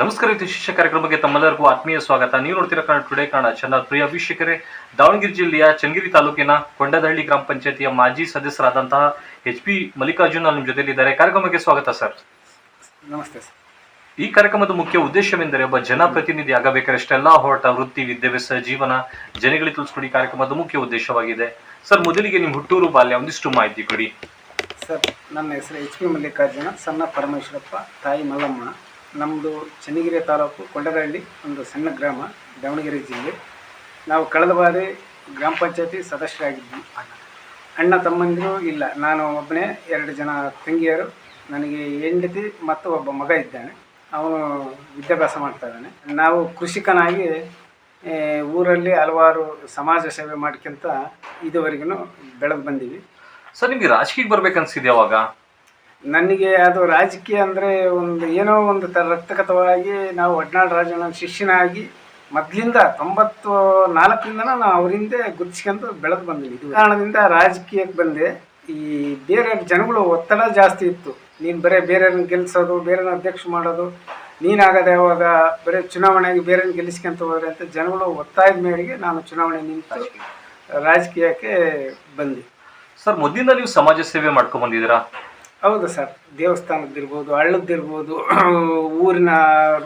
ನಮಸ್ಕಾರ ಇದು ಶಿಷ್ಯ ಕಾರ್ಯಕ್ರಮಕ್ಕೆ ತಮ್ಮೆಲ್ಲರಿಗೂ ಆತ್ಮೀಯ ಸ್ವಾಗತ. ನೀವು ನೋಡ್ತಿರೋ ಕನ್ನಡ ಟುಡೇ ಕನ್ನಡ ಚಾನಲ್ ಪ್ರಿಯ ವೀಕ್ಷಕರೇ, ದಾವಣಗೆರೆ ಜಿಲ್ಲೆಯ ಚನ್ನಗಿರಿ ತಾಲೂಕಿನ ಕೊಂಡದಹಳ್ಳಿ ಗ್ರಾಮ ಪಂಚಾಯತಿಯ ಮಾಜಿ ಸದಸ್ಯರಾದಂತಹ ಎಚ್ ಪಿ ಮಲ್ಲಿಕಾರ್ಜುನ್ ನಿಮ್ಮ ಜೊತೆಯಲ್ಲಿದ್ದಾರೆ ಕಾರ್ಯಕ್ರಮಕ್ಕೆ ಸ್ವಾಗತ ಸರ್. ನಮಸ್ತೆ ಸರ್. ಈ ಕಾರ್ಯಕ್ರಮದ ಮುಖ್ಯ ಉದ್ದೇಶವೆಂದರೆ ಒಬ್ಬ ಜನಪ್ರತಿನಿಧಿ ಆಗಬೇಕಾದ್ರೆ ಇಷ್ಟೆಲ್ಲ ಹೋರಾಟ ವೃತ್ತಿ ವಿದ್ಯಾಭ್ಯಾಸ ಜೀವನ ಜನಗಳಿಗೆ ತಿಳಿಸ್ಕೊಡಿ. ಕಾರ್ಯಕ್ರಮದ ಮುಖ್ಯ ಉದ್ದೇಶವಾಗಿದೆ. ಸರ್ ಮೊದಲಿಗೆ ನಿಮ್ಮ ಹುಟ್ಟೂರು ಬಾಲ್ಯ ಒಂದಿಷ್ಟು ಮಾಹಿತಿ ಕೊಡಿ. ಸರ್ ನನ್ನ ಹೆಸರು ಎಚ್ ಪಿ ಮಲ್ಲಿಕಾರ್ಜುನ. ಸಣ್ಣ ಪರಮೇಶ್ವರಪ್ಪ ತಾಯಿ ಮಲ್ಲಮ್ಮ. ನಮ್ಮದು ಚನ್ನಗಿರಿ ತಾಲೂಕು ಕೊಂಡರಹಳ್ಳಿ ಒಂದು ಸಣ್ಣ ಗ್ರಾಮ ದಾವಣಗೆರೆ ಜಿಲ್ಲೆ. ನಾವು ಕಳೆದ ಬಾರಿ ಗ್ರಾಮ ಪಂಚಾಯತಿ ಸದಸ್ಯರಾಗಿದ್ವಿ. ಅಣ್ಣ ತಮ್ಮಂದಿರು ಇಲ್ಲ. ನಾನು ಒಬ್ಬನೇ ಎರಡು ಜನ ತಂಗಿಯರು. ನನಗೆ ಹೆಂಡತಿ ಮತ್ತು ಒಬ್ಬ ಮಗ ಇದ್ದಾನೆ. ಅವನು ವಿದ್ಯಾಭ್ಯಾಸ ಮಾಡ್ತಾ ಇದ್ದಾನೆ. ನಾವು ಕೃಷಿಕನಾಗಿ ಊರಲ್ಲಿ ಹಲವಾರು ಸಮಾಜ ಸೇವೆ ಮಾಡ್ಕೊಂತ ಇದುವರೆಗೂ ಬೆಳೆದು ಬಂದೀವಿ. ಸರ್ ನಿಮಗೆ ರಾಜಕೀಯಕ್ಕೆ ಬರ್ಬೇಕನ್ಸಿದೆ ಅವಾಗ? ನನಗೆ ಅದು ರಾಜಕೀಯ ಅಂದರೆ ಒಂದು ಏನೋ ಒಂದು ತ ರಕ್ತಗತವಾಗಿ ನಾವು ಒಡ್ನಾಡು ರಾಜನ ಶಿಷ್ಯನಾಗಿ ಮೊದಲಿಂದ ತೊಂಬತ್ತು ನಾಲ್ಕರಿಂದ ನಾನು ಅವರಿಂದ ಗುರುತಿಸ್ಕೊಂಡು ಬೆಳೆದು ಬಂದಿನಿ ಇದು ಕಾರಣದಿಂದ ರಾಜಕೀಯಕ್ಕೆ ಬಂದೆ. ಈ ಬೇರೆ ಜನಗಳು ಒತ್ತಡ ಜಾಸ್ತಿ ಇತ್ತು. ನೀನು ಬರೀ ಬೇರೆಯವ್ರನ್ನ ಗೆಲ್ಲಿಸೋದು ಬೇರೆಯವ್ರನ್ನ ಅಧ್ಯಕ್ಷ ಮಾಡೋದು ನೀನಾಗದೆ ಯಾವಾಗ ಬರೀ ಚುನಾವಣೆಗೆ ಬೇರೆಯವ್ರನ್ನ ಗೆಲ್ಲಿಸ್ಕೊಂತ ಹೋದ್ರೆ ಅಂತ ಜನಗಳು ಒತ್ತಾಯದ ಮೇರೆಗೆ ನಾನು ಚುನಾವಣೆ ನಿಂತು ರಾಜಕೀಯಕ್ಕೆ ಬಂದೆ. ಸರ್ ಮೊದಲಿಂದ ನೀವು ಸಮಾಜ ಸೇವೆ ಮಾಡ್ಕೊಂಡು ಬಂದಿದ್ದೀರಾ? ಹೌದು ಸರ್. ದೇವಸ್ಥಾನದ್ದಿರ್ಬೋದು ಹಳ್ಳದ್ದಿರ್ಬೋದು ಊರಿನ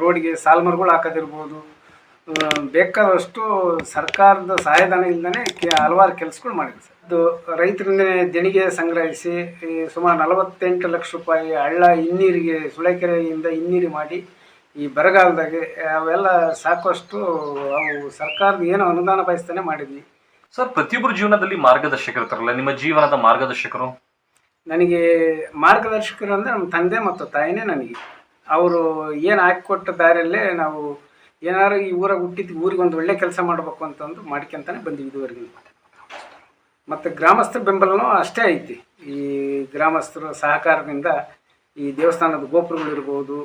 ರೋಡ್ಗೆ ಸಾಲ್ಮರ್ಗಳು ಹಾಕೋದಿರ್ಬೋದು ಬೇಕಾದಷ್ಟು ಸರ್ಕಾರದ ಸಹಾಯಧನ ಇಲ್ಲದೇ ಹಲವಾರು ಕೆಲಸಗಳು ಮಾಡಿದೆ ಸರ್. ಇದು ರೈತರನ್ನೇ ದೇಣಿಗೆ ಸಂಗ್ರಹಿಸಿ ಈ ಸುಮಾರು ನಲವತ್ತೆಂಟು ಲಕ್ಷ ರೂಪಾಯಿ ಹಳ್ಳ ಹಿನ್ನೀರಿಗೆ ಸುಳೆಕೆರೆಯಿಂದ ಹಿನ್ನೀರು ಮಾಡಿ ಈ ಬರಗಾಲದಾಗೆ ಅವೆಲ್ಲ ಸಾಕಷ್ಟು ಅವು ಸರ್ಕಾರದ ಏನು ಅನುದಾನ ಬಯಸ್ತಾನೆ ಮಾಡಿದ್ವಿ. ಸರ್ ಪ್ರತಿಯೊಬ್ಬರ ಜೀವನದಲ್ಲಿ ಮಾರ್ಗದರ್ಶಕರು ಇರ್ತಾರಲ್ಲ ನಿಮ್ಮ ಜೀವನದ ಮಾರ್ಗದರ್ಶಕರು? ನನಗೆ ಮಾರ್ಗದರ್ಶಕರು ಅಂದರೆ ನಮ್ಮ ತಂದೆ ಮತ್ತು ತಾಯಿನೇ ನನಗೆ. ಅವರು ಏನು ಹಾಕಿಕೊಟ್ಟ ದಾರಿಯಲ್ಲೇ ನಾವು ಏನಾದ್ರು ಈ ಊರಾಗ ಹುಟ್ಟಿದ್ದು ಊರಿಗೆ ಒಂದು ಒಳ್ಳೆ ಕೆಲಸ ಮಾಡಬೇಕು ಅಂತಂದು ಮಾಡ್ಕೊಂತಾನೆ ಬಂದಿವಿ ಇದುವರೆಗೂ. ಮತ್ತು ಗ್ರಾಮಸ್ಥರ ಬೆಂಬಲನೂ ಅಷ್ಟೇ ಐತಿ. ಈ ಗ್ರಾಮಸ್ಥರ ಸಹಕಾರದಿಂದ ಈ ದೇವಸ್ಥಾನದ ಗೋಪುರಗಳಿರ್ಬೋದು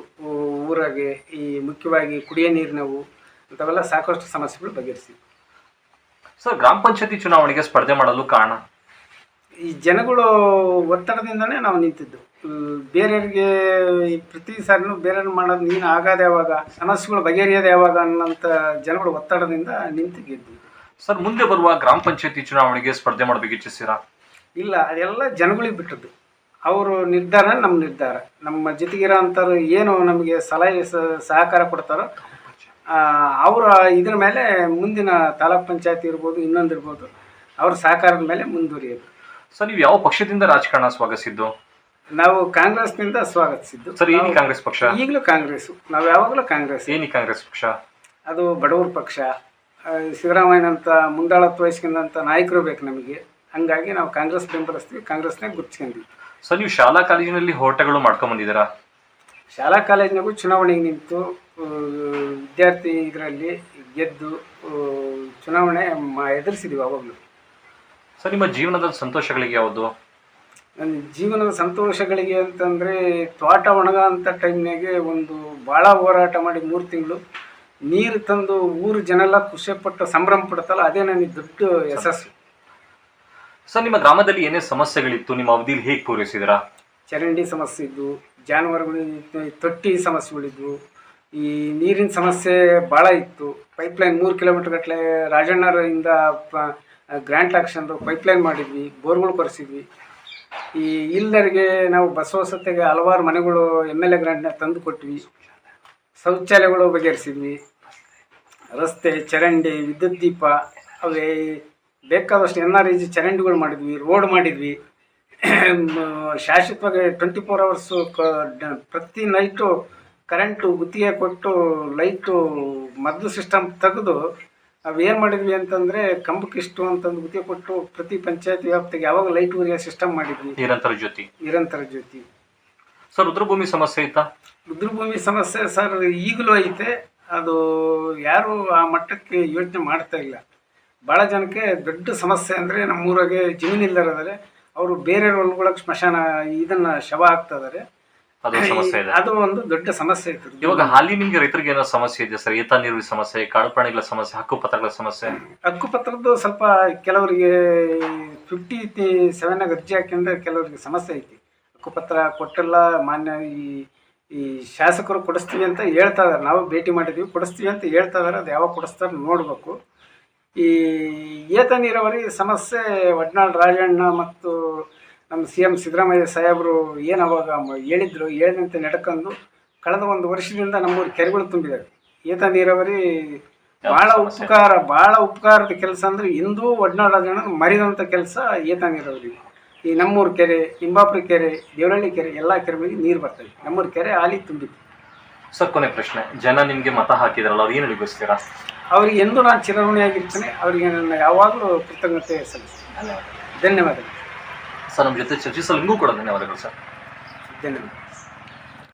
ಊರಾಗೆ ಈ ಮುಖ್ಯವಾಗಿ ಕುಡಿಯೋ ನೀರಿನವು ಅಂಥವೆಲ್ಲ ಸಾಕಷ್ಟು ಸಮಸ್ಯೆಗಳು ಬಗೆಹರಿಸಿ ಸರ್, ಗ್ರಾಮ ಪಂಚಾಯತಿ ಚುನಾವಣೆಗೆ ಸ್ಪರ್ಧೆ ಮಾಡಲು ಕಾರಣ? ಈ ಜನಗಳು ಒತ್ತಡದಿಂದನೇ ನಾವು ನಿಂತಿದ್ದು. ಬೇರೆಯವ್ರಿಗೆ ಈ ಪ್ರತಿ ಸಾರಿನೂ ಬೇರೆಯವ್ರು ಮಾಡೋದು ನೀನು ಆಗೋದು ಯಾವಾಗ ಸಮಸ್ಯೆಗಳು ಬಗೆಹರಿಯೋದು ಯಾವಾಗ ಅನ್ನೋಂಥ ಜನಗಳು ಒತ್ತಡದಿಂದ ನಿಂತು ಸರ್ ಮುಂದೆ ಬರುವ ಗ್ರಾಮ ಪಂಚಾಯತಿ ಚುನಾವಣೆಗೆ ಸ್ಪರ್ಧೆ ಮಾಡಬೇಕು ಇಚ್ಛಿಸ್ತೀರಾ? ಇಲ್ಲ ಅದೆಲ್ಲ ಜನಗಳಿಗೆ ಬಿಟ್ಟದ್ದು. ಅವರು ನಿರ್ಧಾರ ನಮ್ಮ ನಿರ್ಧಾರ. ನಮ್ಮ ಜೊತೆಗಿರೋ ಅಂಥವ್ರು ಏನು ನಮಗೆ ಸಲಹೆ ಸಹಕಾರ ಕೊಡ್ತಾರೋ ಅವರ ಇದ್ರ ಮೇಲೆ ಮುಂದಿನ ತಾಲೂಕ್ ಪಂಚಾಯತಿ ಇರ್ಬೋದು ಇನ್ನೊಂದು ಇರ್ಬೋದು ಅವ್ರ ಸಹಕಾರದ ಮೇಲೆ ಮುಂದುವರಿಯೋದು. ಸರ್ ನೀವು ಯಾವ ಪಕ್ಷದಿಂದ ರಾಜಕಾರಣ ಸ್ವಾಗತಿಸಿದ್ದು? ನಾವು ಕಾಂಗ್ರೆಸ್ನಿಂದ ಸ್ವಾಗತಿಸಿದ್ದು. ಸರ್ ಏನು ಕಾಂಗ್ರೆಸ್ ಪಕ್ಷ? ಈಗಲೂ ಕಾಂಗ್ರೆಸ್. ನಾವು ಯಾವಾಗಲೂ ಕಾಂಗ್ರೆಸ್. ಏನಿ ಕಾಂಗ್ರೆಸ್ ಪಕ್ಷ? ಅದು ಬಡವರ ಪಕ್ಷ. ಆ, ಸಿದ್ದರಾಮಯ್ಯನಂತ ಮುಂದಾಳತ್ವ ವಹಿಸ್ಕೊಂಡಂಥ ನಾಯಕರು ಬೇಕು ನಮಗೆ. ಹಂಗಾಗಿ ನಾವು ಕಾಂಗ್ರೆಸ್ ಬೆಂಬಲಿಸ್ತೀವಿ ಕಾಂಗ್ರೆಸ್ನೇ ಗುರ್ತಿಸ್ಕೊಂಡ್ವಿ ಸರ್ ನೀವು ಶಾಲಾ ಕಾಲೇಜಿನಲ್ಲಿ ಹೋಟೆಗಳು ಮಾಡ್ಕೊಂಡ್ ಬಂದಿದ್ದೀರಾ? ಶಾಲಾ ಕಾಲೇಜಿನಾಗೂ ಚುನಾವಣೆಗೆ ನಿಂತು ಆ, ವಿದ್ಯಾರ್ಥಿ ಇದರಲ್ಲಿ ಗೆದ್ದು ಆ, ಚುನಾವಣೆ ಎದುರಿಸಿದೀವಿ ಎದುರಿಸಿದ್ವಿ ಅವಾಗಲೂ ಸರ್ ನಿಮ್ಮ ಜೀವನದ ಸಂತೋಷಗಳಿಗೆ ಯಾವುದು? ನನ್ನ ಜೀವನದ ಸಂತೋಷಗಳಿಗೆ ಅಂತಂದರೆ ತೋಟ ಒಣಗ ಅಂತ ಟೈಮ್ನಾಗೆ ಒಂದು ಭಾಳ ಹೋರಾಟ ಮಾಡಿ ಮೂರು ತಿಂಗಳು ನೀರು ತಂದು ಊರು ಜನೆಲ್ಲ ಖುಷಿಪಟ್ಟು ಸಂಭ್ರಮ ಪಡ್ತಲ್ಲ ಅದೇ ನನಗೆ ದೊಡ್ಡ ಯಶಸ್ಸು. ಸರ್ ನಿಮ್ಮ ಗ್ರಾಮದಲ್ಲಿ ಏನೇ ಸಮಸ್ಯೆಗಳಿತ್ತು? ನಿಮ್ಮ ಅವಧಿಯಲ್ಲಿ ಹೇಗೆ ಪೂರೈಸಿದಿರಾ? ಚರಂಡಿ ಸಮಸ್ಯೆ ಇದ್ವು ಜಾನುವಾರುಗಳು ತೊಟ್ಟಿ ಸಮಸ್ಯೆಗಳಿದ್ವು. ಈ ನೀರಿನ ಸಮಸ್ಯೆ ಭಾಳ ಇತ್ತು. ಪೈಪ್ಲೈನ್ ಮೂರು ಕಿಲೋಮೀಟರ್ ಗಟ್ಟಲೆ ರಾಜಣ್ಣರಿಂದ ಗ್ರ್ಯಾಂಟ್ ಹಾಕ್ಸ್ಕೊಂಡು ಪೈಪ್ಲೈನ್ ಮಾಡಿದ್ವಿ, ಬೋರ್ಗಳು ಕೊರೆಸಿದ್ವಿ. ಈ ಇಲ್ಲರಿಗೆ ನಾವು ಬಸವಸತೆಗೆ ಹಲವಾರು ಮನೆಗಳು ಎಂ ಎಲ್ ಎ ಗ್ರ್ಯಾಂಟ್ನ ತಂದು ಕೊಟ್ವಿ. ಶೌಚಾಲಯಗಳು ಬಗೆಹರಿಸಿದ್ವಿ. ರಸ್ತೆ, ಚರಂಡಿ, ವಿದ್ಯುತ್ ದೀಪ, ಅವೇ ಬೇಕಾದಷ್ಟು ಎನ್ ಆರ್ ಜಿ ಚರಂಡಿಗಳು ಮಾಡಿದ್ವಿ ರೋಡ್ ಮಾಡಿದ್ವಿ. ಶಾಶ್ವತವಾಗಿ ಟ್ವೆಂಟಿ ಫೋರ್ ಅವರ್ಸು ಕ ಪ್ರತಿ ನೈಟು ಕರೆಂಟು ಗುತ್ತಿಗೆ ಕೊಟ್ಟು ಲೈಟು ಮದ್ದು ಸಿಸ್ಟಮ್ ತೆಗೆದು ಅವೇನು ಮಾಡಿದ್ವಿ ಅಂತಂದರೆ ಕಂಬಕ್ಕಿಷ್ಟು ಅಂತಂದು ಗುತ್ತಿಗೆ ಕೊಟ್ಟು ಪ್ರತಿ ಪಂಚಾಯತ್ ವ್ಯಾಪ್ತಿಗೆ ಯಾವಾಗ ಲೈಟ್ ಊರಿಯ ಸಿಸ್ಟಮ್ ಮಾಡಿದ್ವಿ. ನಿರಂತರ ಜ್ಯೋತಿ. ನಿರಂತರ ಜ್ಯೋತಿ. ಸರ್ ರುದ್ರಭೂಮಿ ಸಮಸ್ಯೆ ಐತಾ ರುದ್ರಭೂಮಿ ಸಮಸ್ಯೆ ಸರ್ ಈಗಲೂ ಐತೆ. ಅದು ಯಾರು ಆ ಮಟ್ಟಕ್ಕೆ ಯೋಚನೆ ಮಾಡ್ತಾ ಇಲ್ಲ. ಭಾಳ ಜನಕ್ಕೆ ದೊಡ್ಡ ಸಮಸ್ಯೆ ಅಂದರೆ ನಮ್ಮೂರಾಗೆ ಜಮೀನಿಲ್ಲದಾರೆ ಅವರು ಬೇರೆ ಹೊಲ್ಗೊಳಗೆ ಸ್ಮಶಾನ ಇದನ್ನು ಶವ ಹಾಕ್ತಾ ಇದಾರೆ. ಅದು ಸಮಸ್ಯೆ ಇದೆ. ಅದು ಒಂದು ದೊಡ್ಡ ಸಮಸ್ಯೆ ಇತ್ತು ಇವಾಗ ಹಾಲಿ ನಿಮ್ಗೆ ರೈತರಿಗೆ ಏನೋ ಸಮಸ್ಯೆ ಇದೆ ಸರ್? ಏತ ನೀರಿನ ಸಮಸ್ಯೆ ಕಾಡು ಪ್ರಾಣಿಗಳ ಸಮಸ್ಯೆ ಹಕ್ಕುಪತ್ರಗಳ ಸಮಸ್ಯೆ? ಹಕ್ಕುಪತ್ರದ್ದು ಸ್ವಲ್ಪ ಕೆಲವರಿಗೆ ಫಿಫ್ಟಿ ಸೆವೆನ್ ಅರ್ಜಿ ಹಾಕೊಂಡ್ರೆ ಕೆಲವರಿಗೆ ಸಮಸ್ಯೆ ಐತಿ. ಹಕ್ಕುಪತ್ರ ಕೊಟ್ಟಿಲ್ಲ ಮಾನ್ಯ ಈ ಈ ಶಾಸಕರು ಕೊಡಿಸ್ತೀವಿ ಅಂತ ಹೇಳ್ತಾ ಇದಾರೆ. ನಾವು ಭೇಟಿ ಮಾಡಿದ್ದೀವಿ ಕೊಡಿಸ್ತೀವಿ ಅಂತ ಹೇಳ್ತಾ ಇದಾರೆ. ಅದು ಯಾವಾಗ ಕೊಡಿಸ್ತಾರೆ ನೋಡಬೇಕು. ಈ ಏತ ನೀರಾವರಿ ಸಮಸ್ಯೆ ಒಡ್ನಾಳ್ ರಾಜಣ್ಣ ಮತ್ತು ನಮ್ಮ ಸಿ ಎಂ ಸಿದ್ದರಾಮಯ್ಯ ಸಾಹೇಬರು ಏನು ಅವಾಗ ಹೇಳಿದ್ರು ಹೇಳಿದಂತೆ ನಡ್ಕೊಂಡು ಕಳೆದ ಒಂದು ವರ್ಷದಿಂದ ನಮ್ಮೂರು ಕೆರೆಗಳು ತುಂಬಿದ್ದಾವೆ ಏತ ನೀರಾವರಿ ಭಾಳ ಉಪಕಾರ ಭಾಳ ಉಪಕಾರದ ಕೆಲಸ ಅಂದರೆ ಇಂದೂ ಒಡ್ನಾಡ ಜನ ಮರಿದಂಥ ಕೆಲಸ ಏತ ನೀರಾವರಿ. ಈ ನಮ್ಮೂರು ಕೆರೆ ಇಂಬಾಪುರ ಕೆರೆ ದೇವರಹಳ್ಳಿ ಕೆರೆ ಎಲ್ಲ ಕೆರೆಗಳಿಗೆ ನೀರು ಬರ್ತದೆ ನಮ್ಮೂರು ಕೆರೆ ಹಾಲಿ ತುಂಬಿತ್ತು. ಸರ್ ಕೊನೆ ಪ್ರಶ್ನೆ. ಜನ ನಿಮಗೆ ಮತ ಹಾಕಿದ್ರಲ್ಲ ಅವ್ರು ಏನು ಹೇಳಿಗೋಸ್ಕರ ಅವರಿಗೆ ಎಂದೂ ನಾನು ಚಿರಋಣಿಯಾಗಿರ್ತೇನೆ ಅವರಿಗೆ ನನ್ನ ಯಾವಾಗಲೂ ಕೃತಜ್ಞತೆ ಸಲ್ಲಿಸ್ತೀನಿ. ಧನ್ಯವಾದಗಳು. ಸರ್ ನಮ್ಮ ಜೊತೆ ಚರ್ಚಿಸಲು ನಿಮಗೂ ಕೂಡ ಧನ್ಯವಾದಗಳು ಸರ್. ಧನ್ಯವಾದ